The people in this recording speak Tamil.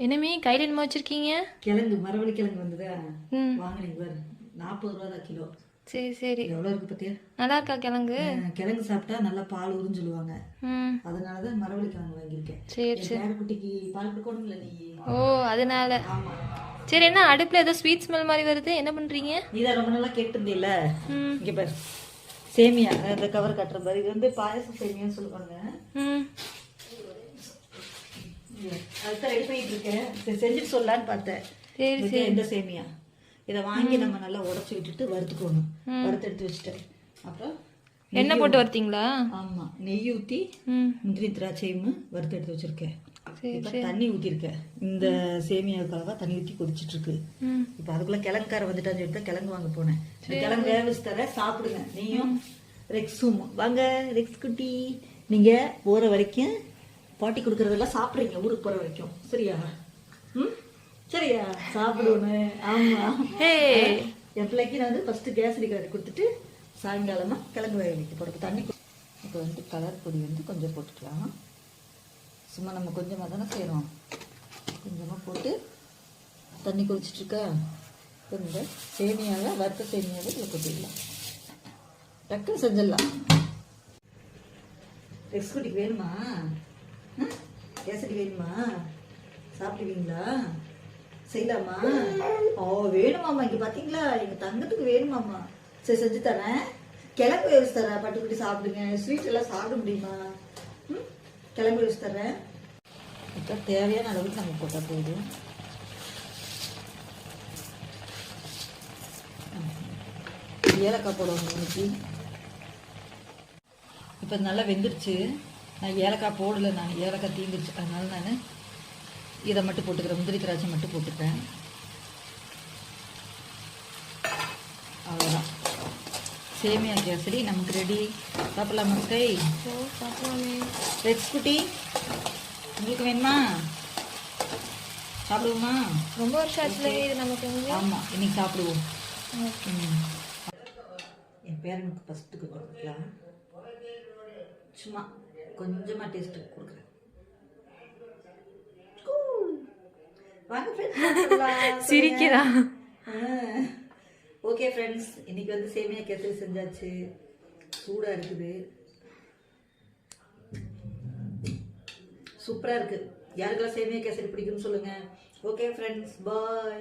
என்னமே கையில் என்னமோ வச்சிருக்கீங்க? கிழங்கு மரவள்ளி கிழங்கு வந்ததா? வாங்கினீங்க பாரு. நாற்பது ரூபா தான் கிலோ. சரி சரி. எவ்வளோ இருக்கு பத்தியா நல்லா இருக்கா கிழங்கு? கிழங்கு சாப்பிட்டா நல்லா பால் உருன்னு சொல்லுவாங்க. ம். அதனால தான் மரவள்ளி கிழங்கு வாங்கியிருக்கேன். சரி பேர குட்டிக்கு பால் கொடுக்கணும்ல நீ? ஓ அதனால. ஆமா. சரி என்ன அடுப்பில் ஏதோ ஸ்வீட் ஸ்மெல் மாதிரி வருது? என்ன பண்ணுறீங்க தான் ரொம்ப நாளா கேட்டிருந்தீல்ல? ம். இங்க பாரு. சேமியா இந்த கவர் கட்டுற பாரு இது வந்து பாயச சேமியான்னு சொல்லுவாங்க. ம். அதுதான் ரெடி பண்ணிட்டு இருக்கேன். சரி செஞ்சுட்டு சொல்லலான்னு பார்த்தேன். சரி சேமியா. இதை வாங்கி நம்ம நல்லா உடச்சி விட்டுட்டு வறுத்துக்கணும். வறுத்து எடுத்து வச்சுட்டேன். அப்புறம் எண்ணெய் போட்டு வர்த்தீங்களா ஆமா நெய் ஊற்றி ம். முந்திரி திராட்சையும் வறுத்து எடுத்து வச்சிருக்கேன். தண்ணி ஊற்றிருக்கேன் இந்த சேமியாவுக்காக தண்ணி ஊற்றி கொதிச்சிட்டு இருக்கு இப்போ அதுக்குள்ள கிழங்குக்கார வந்துட்டான்னு சொல்லிட்டு கிழங்கு வாங்க போனேன். கிழங்கு வேக வச்சு தரேன் சாப்பிடுங்க. நீயும் ரெக்ஸும். வாங்க ரெக்ஸ் குட்டி. நீங்க போற வரைக்கும் பாட்டி கொடுக்கறதெல்லாம் சாப்பிடுறீங்க ஊருக்கு போற வரைக்கும். சரியா? ம்? சரியா? சாப்பிடுவேன் ஆமா. ஹே. என் பிள்ளைக்கு நான் வந்து ஃபர்ஸ்ட் கேசரி கலர் கொடுத்துட்டு சாயங்காலமா கிழங்கு வேக வைக்க போறப்ப தண்ணி இப்போ வந்து கலர் பொடி வந்து கொஞ்சம் போட்டுக்கலாம். சும்மா நம்ம கொஞ்சமாக தானே செய்கிறோம் கொஞ்சமாக போட்டு தண்ணி இப்ப இந்த சேமியாவை வறுத்த சேமியாவை இதில் கொட்டிடலாம். டக்குன்னு செஞ்சிடலாம். ரெஸ்குட்டிக்கு வேணுமா? கேசரி வேணுமா சாப்பிடுவீங்களா? செய்யலாமா? ஓ வேணுமாம்மா. இங்கே பார்த்தீங்களா எங்கள் தங்கத்துக்கு வேணுமாம்மா. சரி செஞ்சு தரேன். கிழங்கு வேவிச்சு தரேன். பட்டுக்குட்டி சாப்பிடுங்க. ஸ்வீட் எல்லாம் சாப்பிட முடியுமா? ம்? கிழங்கு வேவிச்சு தரேன். இப்போ தேவையான அளவுக்கு நம்ம போட்டால் போதும். ஏலக்காய் போடுவோம் இன்னைக்கு. இப்போ நல்லா வெந்துருச்சு. நான் ஏலக்காய் போடலை நான் ஏலக்காய் தீந்துருச்சு. அதனால நான் இதை மட்டும் போட்டுக்கிறேன். முந்திரி திராட்சை மட்டும் போட்டுக்கிறேன் அவ்வளோதான் சேமியா கேசரி நமக்கு ரெடி. சாப்பிடலாமா கை ஓ சாப்பிடலாமே. ரெக்ஸ் குட்டி. உங்களுக்கு வேணுமா? சாப்பிடுவோமா? ரொம்ப வருஷம் ஆச்சுல இது நமக்கு ஆமாம் இன்னைக்கு சாப்பிடுவோம். என் பேரனுக்கு ஃபஸ்ட்டுக்கு சும்மா. கொஞ்சமாக டேஸ்ட்டுக்கு கொடுக்குறேன். சிரிக்கிறா. ஓகே ஃப்ரெண்ட்ஸ் இன்னைக்கு வந்து சேமியா கேசரி செஞ்சாச்சு. சூடாக இருக்குது. சூப்பராக இருக்குது யாருக்கெல்லாம் சேமியா கேசரி பிடிக்கும்னு சொல்லுங்கள் ஓகே ஃப்ரெண்ட்ஸ் பாய்